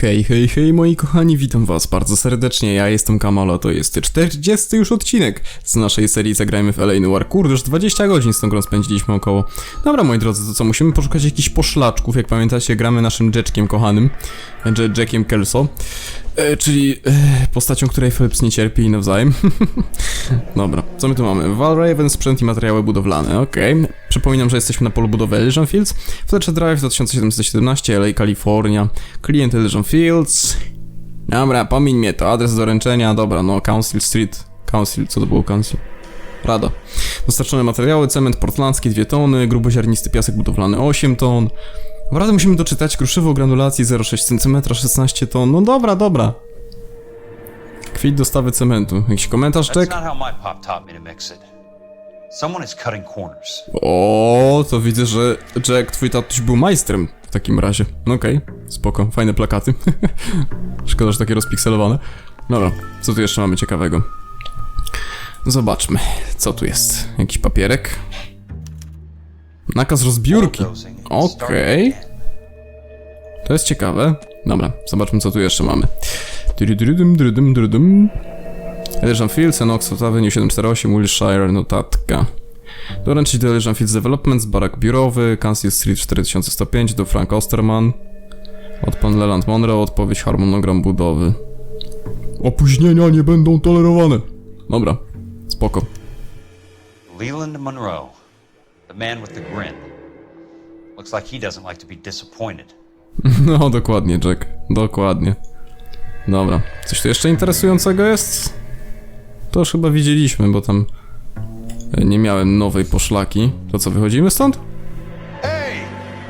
Hej, hej, hej moi kochani, witam was bardzo serdecznie, ja jestem Kamala, to jest 40 już odcinek z naszej serii Zagrajmy w LA Noir. Kurde, już 20 godzin z tą grą spędziliśmy około. Dobra moi drodzy, to co, musimy poszukać jakichś poszlaczków, jak pamiętacie gramy naszym Jetkiem kochanym, Jackiem Kelso, e, czyli e, postacią, której Phelps nie cierpi nawzajem. Dobra, co my tu mamy? Valraven, sprzęt i materiały budowlane, okej. Przypominam, że jesteśmy na polu budowy Elysian Fields, Fletcher Drive 2717, LA, Kalifornia, klient Elysian Fields. Dobra, pomiń mnie to, adres doręczenia, dobra, no, Council Street, Council, co to było Council? Rada. Dostarczone materiały, cement portlandzki 2 tony, gruboziarnisty piasek budowlany 8 ton. Naprawdę musimy doczytać kruszywo granulacji 0,6 cm 16 ton, no dobra, dobra. Kwit dostawy cementu. Jakiś komentarz, corners. O, to widzę, że Jack, twój tatuś był majstrem w takim razie. No Okej, spoko, fajne plakaty. Szkoda, że takie rozpikselowane. Dobra, co tu jeszcze mamy ciekawego? Zobaczmy, co tu jest. Jakiś papierek. Nakaz rozbiórki. Okej. again. To jest ciekawe. Dobra, zobaczmy co tu jeszcze mamy. Drydrydym, drydym, drydym. Elysian Fields, Oxford Avenue 748, Wilshire, notatka. Doręczyć do Elysian Fields Developments, barak biurowy, Council Street 4105, do Frank Osterman. Od pan Leland Monroe, odpowiedź harmonogram budowy. Opóźnienia nie będą tolerowane. Dobra, spoko. Leland Monroe, the man with the grin. Looks like he doesn't like to be disappointed. No, dokładnie, Jack. Dokładnie. Dobra. Coś tu jeszcze interesującego jest? To już chyba widzieliśmy, bo tam e, nie miałem nowej poszlaki. To co, wychodzimy stąd? Hey,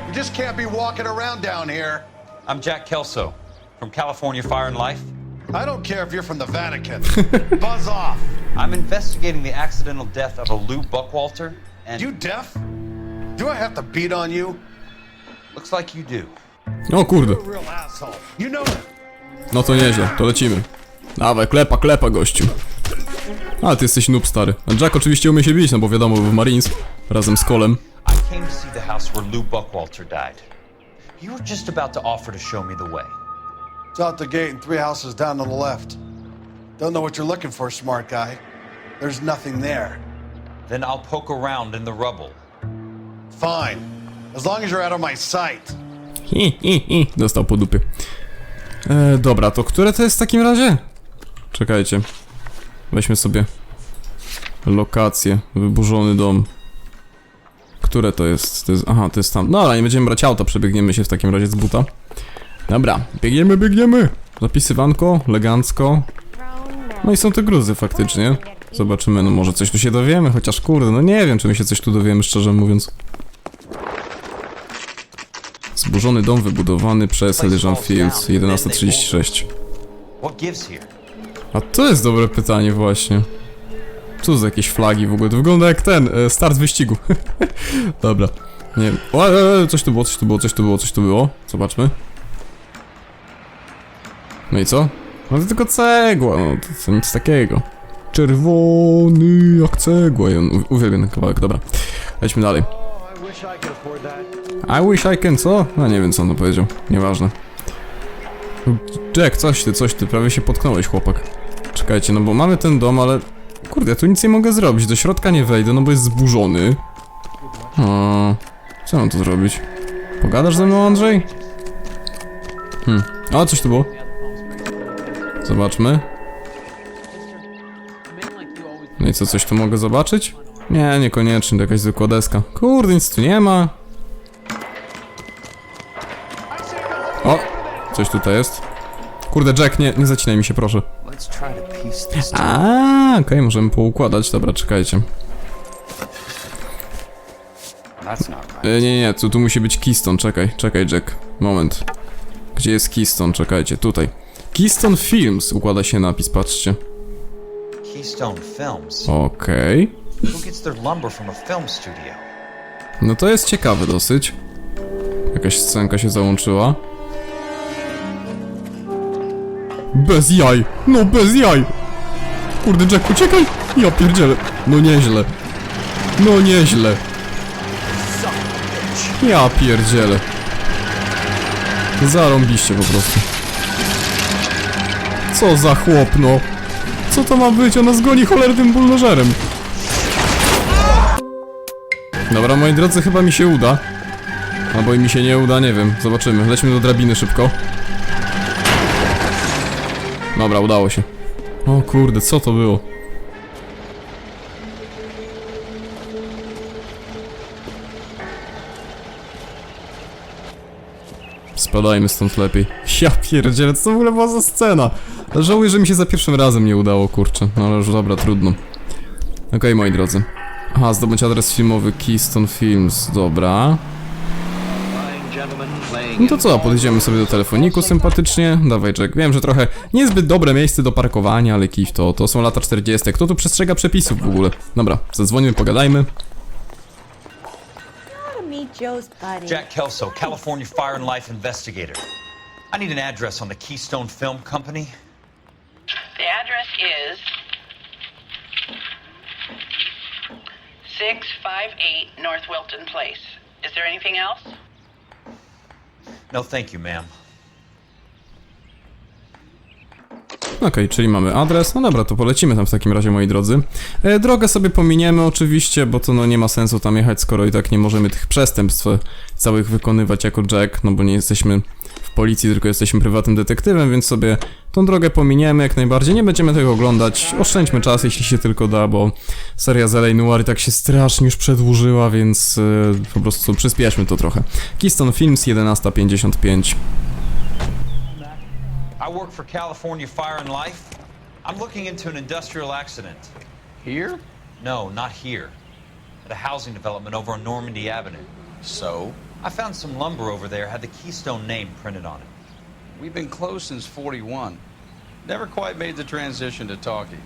you just can't be walking around down here. I'm Jack Kelso from California Fire and Life. I don't care if you're from the Vatican. Buzz off. I'm investigating the accidental death of a Lou Buckwalter, and You deaf? Do I have to beat on you? looks like you do. O kurde. No to nieźle, to lecimy. Dawaj, klepa, klepa, gościu. A, ty jesteś noob, stary. A Jack oczywiście umie się bić, no bo wiadomo, był w Marines. Razem z Colem. I came to see the house where Lou Buckwalter died. You were just about to offer to show me the way. It's out the gate and three houses down on the left. Don't know what you're looking for, smart guy. There's nothing there. Then I'll poke around in the rubble. Fine. As long as you're out of my sight. Hi, hi, hi. Dostał po dupie. E, dobra, to które to jest w takim razie? Czekajcie. Weźmy sobie lokację. Wyburzony dom. Które to jest? to jest? Aha, to jest tam. No ale nie będziemy brać auta, przebiegniemy się w takim razie z buta. Dobra, biegniemy, biegniemy. Zapisywanko, elegancko. No i są te gruzy faktycznie. Zobaczymy, no może coś tu się dowiemy, chociaż kurde, no nie wiem, czy my się coś tu dowiemy, szczerze mówiąc. Zburzony dom wybudowany przez Elysian Fields, 1136. What gives here? A to jest dobre pytanie właśnie. Co za jakieś flagi w ogóle? To wygląda jak ten, e, start wyścigu. Dobra. Nie wiem. O, e, e, coś tu było, coś tu było, coś tu było, coś tu było. Zobaczmy. No i co? No to tylko cegła, no to, to nic takiego. Czerwony jak cegła. U- uwielbiam ten kawałek, dobra. Lećmy dalej. I wish I can, co? No nie wiem co on to powiedział, nieważne. Jack, coś ty, coś ty, prawie się potknąłeś chłopak. Czekajcie, no bo mamy ten dom, ale... Kurde, ja tu nic nie mogę zrobić, do środka nie wejdę, no bo jest zburzony. O, co mam tu zrobić? Pogadasz ze mną, Andrzej? Hmm, o, coś tu było. Zobaczmy. No i co, coś tu mogę zobaczyć? Nie, niekoniecznie, to jakaś zwykła deska. Kurde, nic tu nie ma. Coś tutaj jest. Kurde, Jack, nie, nie zacinaj mi się, proszę. A, okej, możemy poukładać. Dobra, czekajcie. E, nie, nie, tu, tu musi być Keystone, czekaj, czekaj, Jack. Moment. Gdzie jest Keystone? Czekajcie, tutaj. Keystone Films układa się napis, patrzcie. Keystone Films. Okej. Studio? No to jest ciekawe dosyć. Jakaś scenka się załączyła. Bez jaj! No bez jaj! Kurde, Jack, uciekaj! Ja pierdzielę. No nieźle. No nieźle. Ja pierdzielę. Zarąbiście po prostu. Co za chłop, no? Co to ma być? Ona zgoni cholernym bulnożerem. Dobra, moi drodzy, chyba mi się uda. Albo i mi się nie uda, nie wiem. Zobaczymy. Lećmy do drabiny szybko. Dobra, udało się. O kurde, co to było? Spadajmy stąd lepiej. Ja pierdzielę, co w ogóle była za scena? Żałuję, że mi się za pierwszym razem nie udało, kurczę. No ale już dobra, trudno. Okej, moi drodzy. Aha, zdobądź adres filmowy Keystone Films, dobra. No to co, podejdziemy sobie do telefoniku sympatycznie. Dawaj Jack, wiem, że trochę niezbyt dobre miejsce do parkowania, ale kif to, to są lata 40. Kto tu przestrzega przepisów w ogóle? Dobra, zadzwonimy, pogadajmy. Jack Kelso, California Fire and Life Investigator. I need an address on the Keystone Film Company. The address is 658 North Wilton Place. Is there anything else? No, thank you, ma'am. Okej, czyli mamy adres. No dobra, to polecimy tam w takim razie, moi drodzy. E, drogę sobie pominiemy oczywiście, bo to no nie ma sensu tam jechać, skoro i tak nie możemy tych przestępstw całych wykonywać jako Jack, no bo nie jesteśmy w policji, tylko jesteśmy prywatnym detektywem, więc sobie tą drogę pominiemy jak najbardziej. Nie będziemy tego oglądać. Oszczędźmy czas, jeśli się tylko da, bo seria z LA Noir i tak się strasznie już przedłużyła, więc e, po prostu przyspieszmy to trochę. Keystone Films 11.55. I work for California Fire and Life. I'm looking into an industrial accident. Here? No, not here. At a housing development over on Normandy Avenue. So? I found some lumber over there had the Keystone name printed on it. We've been closed since 41. Never quite made the transition to talkies.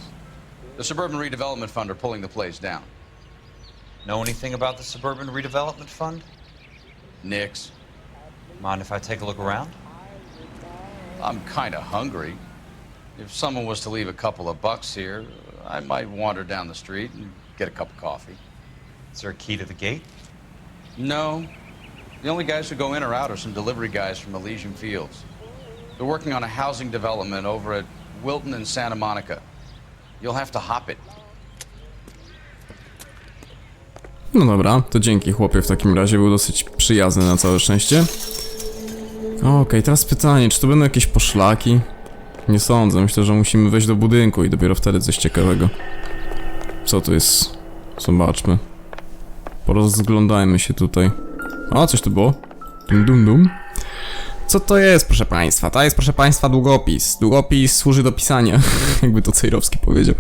The Suburban Redevelopment Fund are pulling the place down. Know anything about the Suburban Redevelopment Fund? Nix. Mind if I take a look around? I'm kind of hungry. If someone was to leave a couple of bucks here, I might wander down the street and get a cup of coffee. Is there a key to the gate? No. The only guys who go in or out are some delivery guys from Elysian Fields. They're working on a housing development over at Wilton and Santa Monica. You'll have to hop it. No dobra, to dzięki chłopie w takim razie, był dosyć przyjazny na całe szczęście. Okej, teraz pytanie, czy to będą jakieś poszlaki? Nie sądzę, myślę, że musimy wejść do budynku i dopiero wtedy coś ciekawego. Co tu jest? Zobaczmy. Porozglądajmy się tutaj. A, coś tu było? Dum dum dum. Co to jest, proszę państwa? To jest, proszę państwa, długopis. Długopis służy do pisania, jakby to Cejrowski powiedział.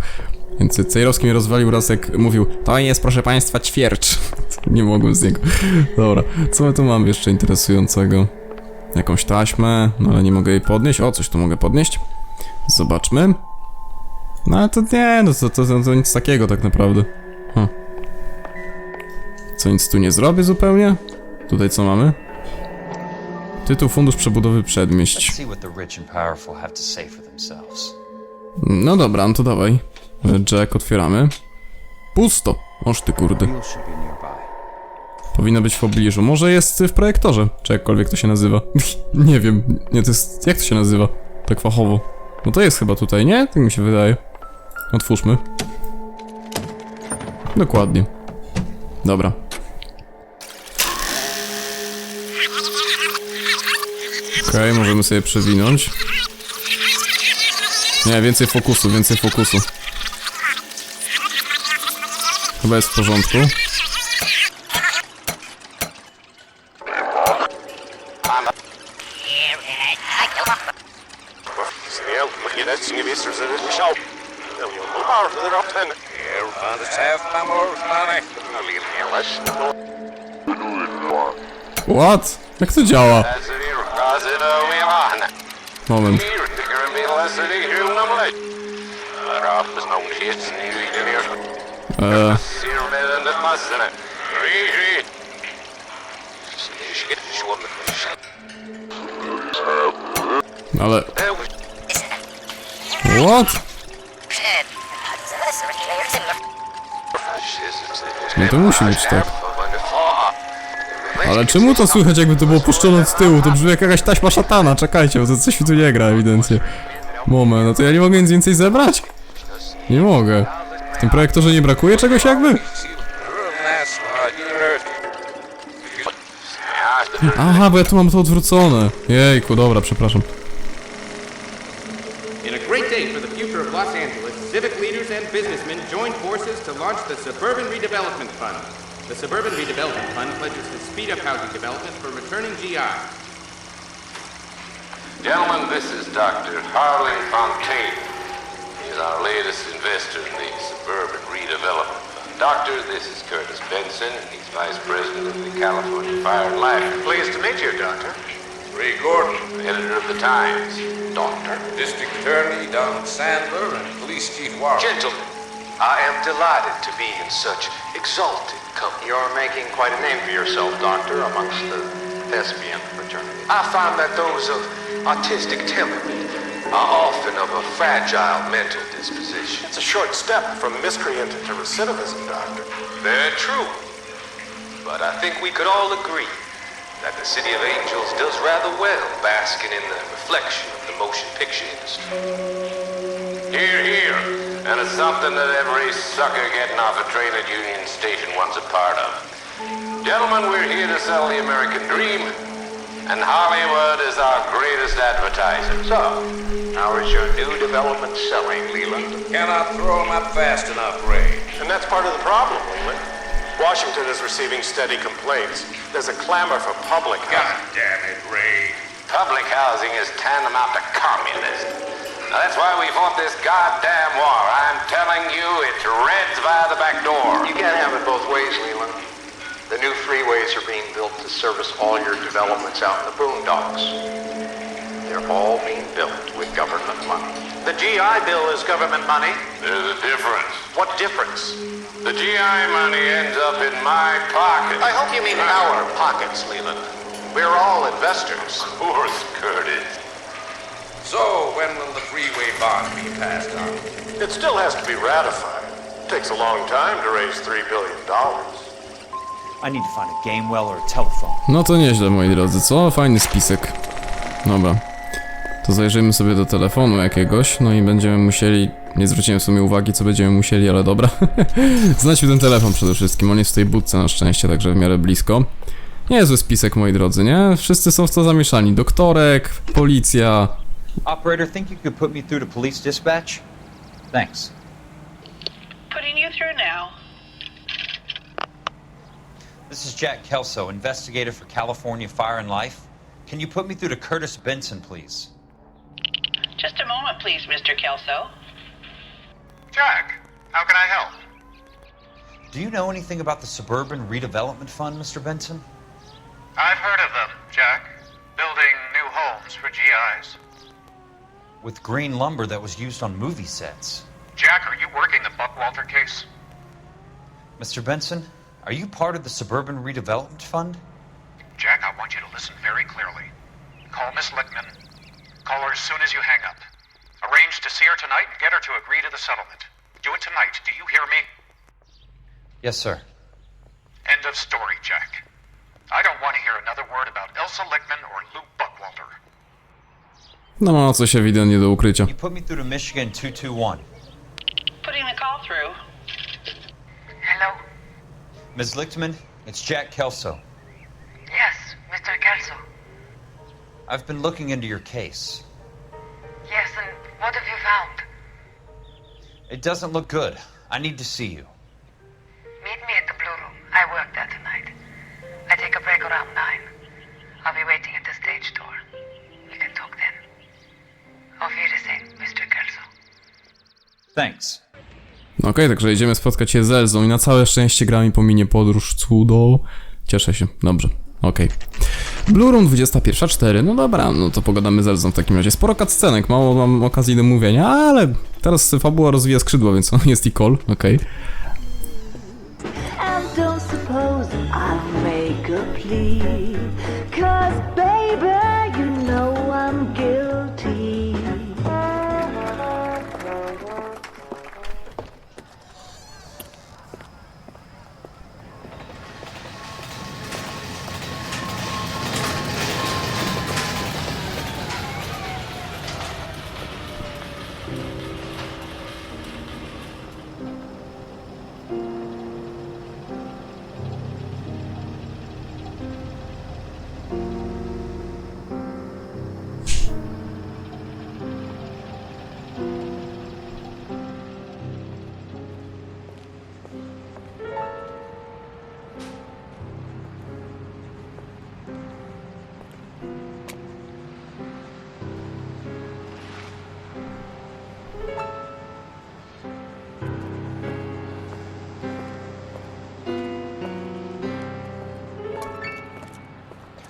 Więc Cejrowski mnie rozwalił raz, jak mówił, to jest, proszę państwa, ćwiercz. Nie mogłem z niego. Dobra, co my tu mamy jeszcze interesującego? Jakąś taśmę, no ale nie mogę jej podnieść. O, coś tu mogę podnieść. Zobaczmy. No ale to nie, no to, to, to, to nic takiego tak naprawdę. Hm. Co, nic tu nie zrobię zupełnie? Tutaj co mamy? Tytuł Fundusz Przebudowy Przedmieść. No dobra, no to dawaj. Jack, otwieramy. Pusto. Oż ty kurde. Powinno być w pobliżu. Może jest w projektorze, czy jakkolwiek to się nazywa. nie wiem. Nie, to jest... Jak to się nazywa? Tak fachowo. No to jest chyba tutaj, nie? Tak mi się wydaje. Otwórzmy. Dokładnie. Dobra. Okej, możemy sobie przewinąć. Nie, więcej fokusu, więcej fokusu. Chyba jest w porządku. What? Jak to działa? Moment. Eee, ale... What? No to musi być tak. Ale czemu to słychać jakby to było puszczone od tyłu? To brzmi jak jakaś taśma szatana, czekajcie, bo to coś mi tu nie gra ewidentnie. Moment, no to ja nie mogę nic więcej zebrać? Nie mogę. W tym projektorze nie brakuje czegoś jakby? Aha, bo ja tu mam to odwrócone. Jejku, dobra, przepraszam. In a great day for the future of Los Angeles, civic leaders and businessmen joined forces to launch the Suburban Redevelopment Fund. The Suburban Redevelopment Fund pledges to speed up housing development for returning GI. Gentlemen, this is Dr. Harlan Fontaine. He's our latest investor in the Suburban Redevelopment Fund. Doctor, this is Curtis Benson. He's Vice President of the California Fire and Life. Pleased to meet you, Doctor. Ray Gordon, editor of the Times. Doctor. District Attorney Don Sandler and Police Chief Warren. Gentlemen, I am delighted to be in such exalted company. You're making quite a name for yourself, Doctor, amongst the thespian fraternity. I find that those of artistic temperament are often of a fragile mental disposition. It's a short step from miscreant to recidivism, Doctor. Very true. But I think we could all agree that the City of Angels does rather well basking in the reflection of the motion picture industry. Here, here. And it's something that every sucker getting off a train at Union Station wants a part of. Gentlemen, we're here to sell the American dream, and Hollywood is our greatest advertiser. So, how is your new development selling, Leland? Cannot throw them up fast enough, Ray. And that's part of the problem, Leland. Washington is receiving steady complaints. There's a clamor for public God damn it, Ray. Public housing is tantamount to communism. Now, that's why we fought this goddamn war. I'm telling you, it's Reds via the back door. You can't have it both ways, Leland. The new freeways are being built to service all your developments out in the boondocks. They're all being built with government money. The GI Bill is government money. There's a difference. What difference? The GI money ends up in my pocket. I hope you mean our pockets, Leland. We're all investors. Of course, Curtis. So, when will the freeway bond be passed on? It still has to be ratified. Takes a long time to raise $3 billion. I need to find a game well or a telephone. No to nieźle, moi drodzy, co? Fajny spisek. Dobra. To zajrzyjmy sobie do telefonu jakiegoś, no i będziemy musieli... Nie zwróciłem w sumie uwagi, co będziemy musieli, ale dobra. Znajdźmy ten telefon przede wszystkim, on jest w tej budce na szczęście, także w miarę blisko. Niezły spisek, moi drodzy, nie? Wszyscy są w to zamieszani. Doktorek, policja... Operator, think you could put me through to police dispatch? Thanks. Putting you through now. This is Jack Kelso, investigator for California Fire and Life. Can you put me through to Curtis Benson, please? Just a moment, please, Mr. Kelso. Jack, how can I help? Do you know anything about the Suburban Redevelopment Fund, Mr. Benson? I've heard of them, Jack. Building new homes for GIs. With green lumber that was used on movie sets. Jack, are you working the Buckwalter case? Mr. Benson, are you part of the Suburban Redevelopment Fund? Jack, I want you to listen very clearly. Call Miss Lickman. Call her as soon as you hang up. Arrange to see her tonight and get her to agree to the settlement. Do it tonight. Do you hear me? Yes, sir. End of story, Jack. I don't want to hear another word about Elsa Lickman or Lou Buckwalter. No ma coś ewidentnie do ukrycia. You put me through to Michigan 221. Putting the call through. Hello? Ms. Lichtman, it's Jack Kelso. Yes, Mr. Kelso. I've been looking into your case. Yes, and what have you found? It doesn't look good. I need to see you. Okej, także idziemy spotkać się z Elzą i na całe szczęście gra mi pominie podróż cudo. Cieszę się, dobrze, okej. Blue Room 21.04, no dobra, no to pogadamy z Elzą w takim razie. Sporo cutscenek, mało mam okazji do mówienia, ale teraz fabuła rozwija skrzydła, więc jest i call, okej. Baby,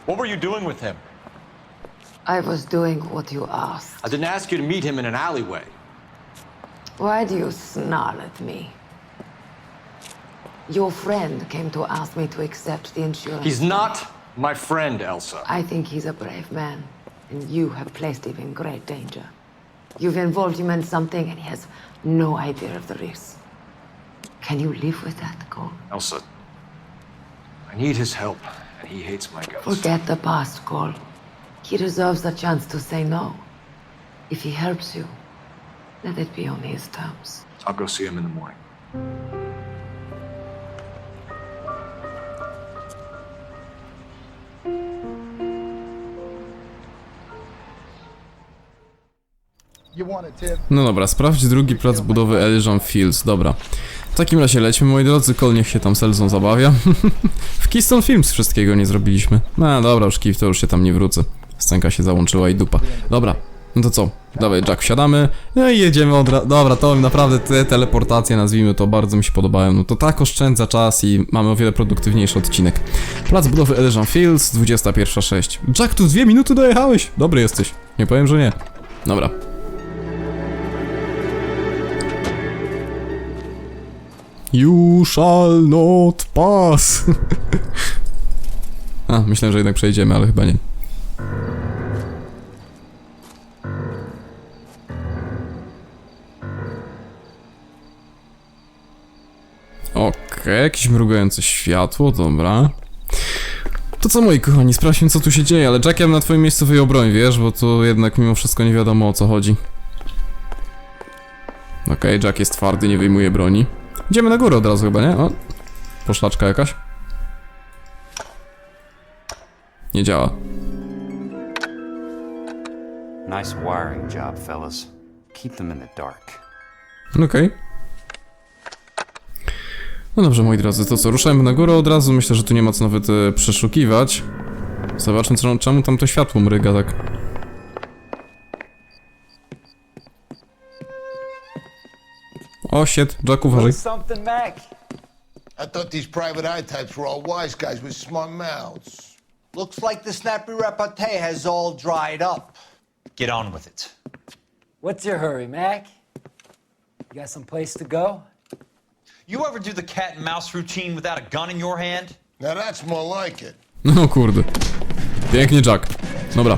What were you doing with him? I was doing what you asked. I didn't ask you to meet him in an alleyway. Why do you snarl at me? Your friend came to ask me to accept the insurance. He's not my friend, Elsa. I think he's a brave man, and you have placed him in great danger. You've involved him in something, and he has no idea of the risk. Can you live with that, Cole? Elsa, I need his help, and he hates my guts. Forget the past, Cole. He deserves a chance to say no. If he helps you, let it be on his terms. I'll go see him in the morning. No dobra, sprawdź drugi plac budowy Elysian Fields, dobra. W takim razie lećmy, moi drodzy, Kol niech się tam Selzą zabawia. w Keystone Films wszystkiego nie zrobiliśmy. No dobra, już Keith to już się tam nie wrócę. Scenka się załączyła i dupa. Dobra, no to co? Dawaj, Jack, wsiadamy. No i jedziemy od ra- Dobra, to naprawdę te teleportacje, nazwijmy to, bardzo mi się podobają. No to tak oszczędza czas i mamy o wiele produktywniejszy odcinek. Plac budowy Elysian Fields, 21.06. Jack, tu dwie minuty dojechałeś. Dobry jesteś. Nie powiem, że nie. Dobra. You shall not pass. A, myślę, że jednak przejdziemy, ale chyba nie. Okej, jakieś mrugające światło, dobra. To co moi kochani, sprawdźmy co tu się dzieje, ale Jack ja na twoim miejscu wyjął broń, wiesz, bo tu jednak mimo wszystko nie wiadomo o co chodzi. Okej, Jack jest twardy, nie wyjmuje broni. Idziemy na górę od razu chyba, nie? O, poszlaczka jakaś. Nie działa. Nice wiring job, fellas. Keep them in the dark. Okej. No dobrze, moi drodzy, to co, ruszajmy na górę od razu. Myślę, że tu nie ma co nawet e, przeszukiwać. Zobaczmy, co, czemu tam to światło mryga tak. O, shit, Jack, uważaj. something, Mac. I thought these private eye types were all wise guys with smart mouths. Looks like the snappy repartee has all dried up. Get on with it. What's your hurry, Mac? You got some place to go? You ever do the cat and mouse routine without a gun in your hand? Now that's more like it. No kurde. Pięknie, Jack. Dobra.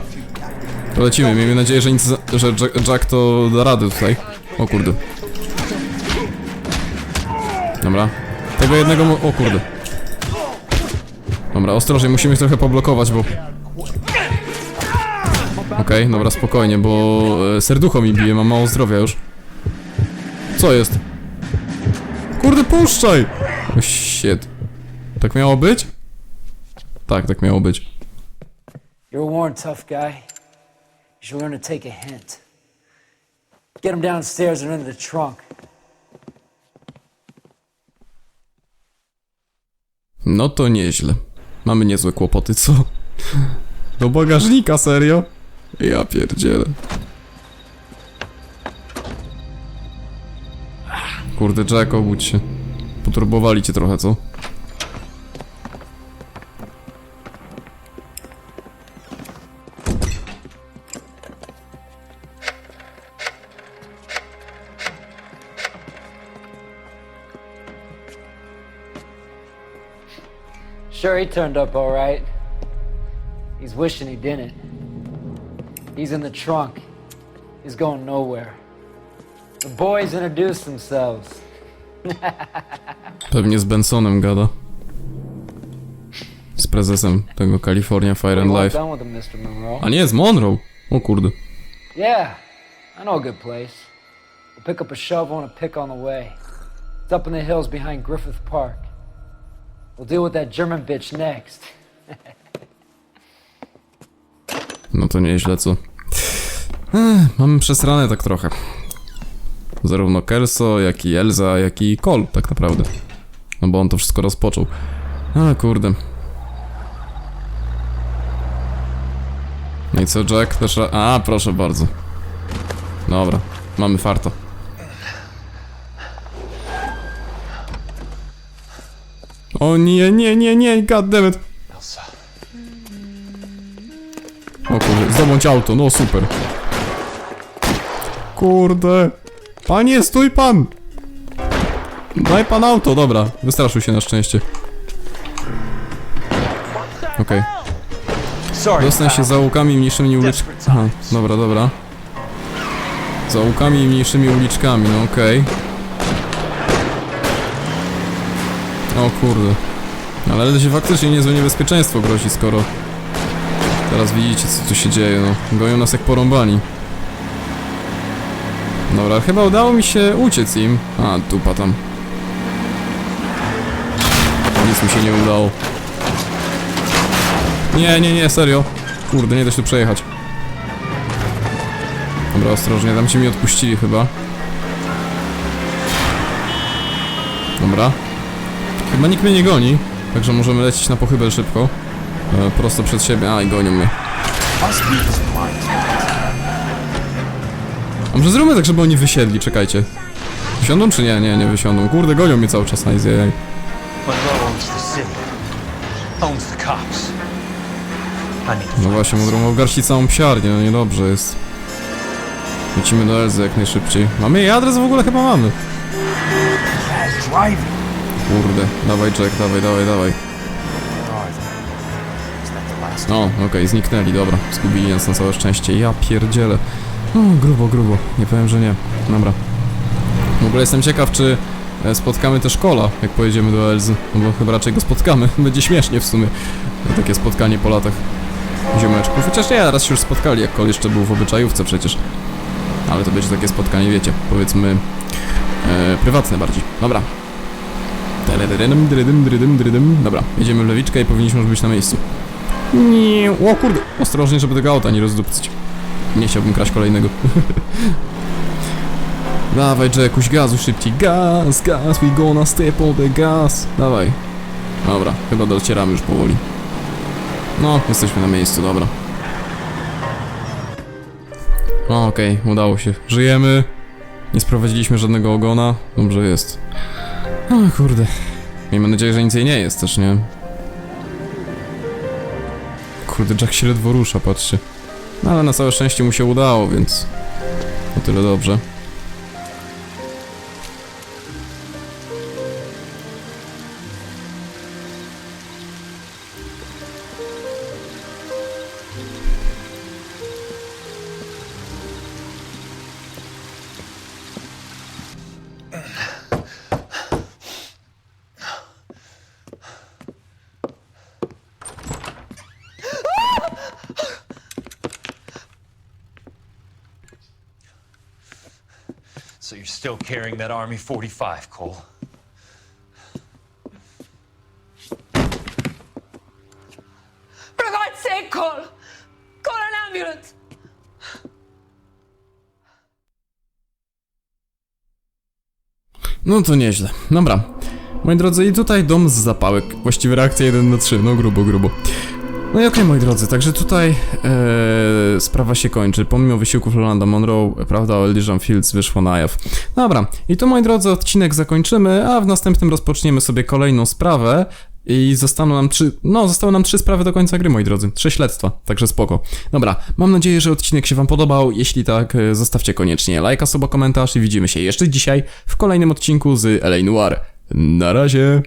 To lecimy, miejmy nadzieję, że nic, że Jack, Jack to da radę tutaj. O kurde. Dobra. Tego jednego. O kurde. Dobra, ostrożnie, musimy ich trochę poblokować, bo... Okej, dobra, spokojnie, bo e, serducho mi bije, mam mało zdrowia już. Co jest? Kurde, puszczaj! O, shit. Tak miało być? Tak, tak miało być. You're a worn, tough guy. You should learn to take a hint. Get him downstairs and into the trunk. No to nieźle. Mamy niezłe kłopoty, co? Do bagażnika, serio? Ja pierdzielę. Kurde, Jack, obudź się. Poturbowali cię trochę, co? Sure, he turned up all right. He's wishing he didn't. He's in the trunk. He's going nowhere. The boys introduced themselves. Pewnie z Bensonem gada. Z prezesem tego California Fire and Life. done with him, Mr. Monroe. A nie, z Monroe. O kurde. Yeah, I know a good place. We'll pick up a shovel and a pick on the way. It's up in the hills behind Griffith Park. We'll deal with that German bitch next. No to nieźle, co? Ech, mamy przesrane tak trochę. Zarówno Kelso, jak i Elza, jak i Cole, tak naprawdę. No bo on to wszystko rozpoczął. A kurde. No i co, Jack? Też A, proszę bardzo. Dobra, mamy farta. O nie, nie, nie, nie, goddammit. O kurde, zdobądź auto, no super. Kurde. Panie, stój pan! Daj pan auto, dobra. Wystraszył się na szczęście. Okej. Dostań się zaułkami i mniejszymi uliczkami. Aha, dobra, dobra. Zaułkami i mniejszymi uliczkami, no okej. O kurde. Ale się faktycznie niezłe niebezpieczeństwo grozi, skoro... Teraz widzicie, co tu się dzieje, no. Goją nas jak porąbani. Dobra, chyba udało mi się uciec im. A, dupa tam. Nic mi się nie udało. Nie, nie, nie, serio. Kurde, nie da się tu przejechać. Dobra, ostrożnie, tam się mi odpuścili chyba. Dobra. Chyba nikt mnie nie goni, także możemy lecieć na pochybę szybko. E, prosto przed siebie. A, i gonią mnie. A może zróbmy tak, żeby oni wysiedli, czekajcie. Wysiądą czy nie? Nie, nie wysiądą. Kurde, gonią mnie cały czas na izjej. No właśnie, mądrą w garści całą psiarnię, no niedobrze jest. Lecimy do Elzy jak najszybciej. Mamy jej adres w ogóle? Chyba mamy. Kurde, dawaj Jack, dawaj, dawaj, dawaj. O, okej, zniknęli, dobra. Zgubili nas na całe szczęście. Ja pierdzielę. No, grubo, grubo. Nie powiem, że nie. Dobra. W ogóle jestem ciekaw, czy e, spotkamy też Kola, jak pojedziemy do Elzy. No bo chyba raczej go spotkamy. Będzie śmiesznie w sumie. Takie spotkanie po latach ziomeczków. Chociaż nie, raz się już spotkali, jak Kol jeszcze był w obyczajówce przecież. Ale to będzie takie spotkanie, wiecie, powiedzmy e, prywatne bardziej. Dobra. Teledyrydym, drydym, drydym, drydym. Dobra, jedziemy w lewiczkę i powinniśmy już być na miejscu. Nie, o kurde, ostrożnie, żeby tego auta nie rozdupcyć. Nie chciałbym kraść kolejnego. Dawaj, Jackuś, gazu szybciej. Gaz, gaz, we gonna step on the gas. Dawaj. Dobra, chyba docieramy już powoli. No, jesteśmy na miejscu, dobra. Okej, udało się. Żyjemy. Nie sprowadziliśmy żadnego ogona. Dobrze jest. O kurde. Miejmy nadzieję, że nic jej nie jest też, nie? Kurde, Jack się ledwo rusza, patrzcie. No ale na całe szczęście mu się udało, więc... O tyle dobrze. Carrying that Army 45, Cole. For God's sake, Cole! Call an ambulance! No to nieźle. Dobra. Moi drodzy, i tutaj dom z zapałek. Właściwie reakcja 1 na 3, no grubo, grubo. No i okej, moi drodzy, także tutaj e, sprawa się kończy. Pomimo wysiłków Rolanda Monroe, prawda o Elysian Fields wyszło na jaw. Dobra, i tu moi drodzy, odcinek zakończymy, a w następnym rozpoczniemy sobie kolejną sprawę. I zostaną nam trzy, no zostały nam trzy sprawy do końca gry, moi drodzy. Trzy śledztwa, także spoko. Dobra, mam nadzieję, że odcinek się wam podobał. Jeśli tak, e, zostawcie koniecznie lajka, suba, komentarz i widzimy się jeszcze dzisiaj w kolejnym odcinku z LA Noir. Na razie!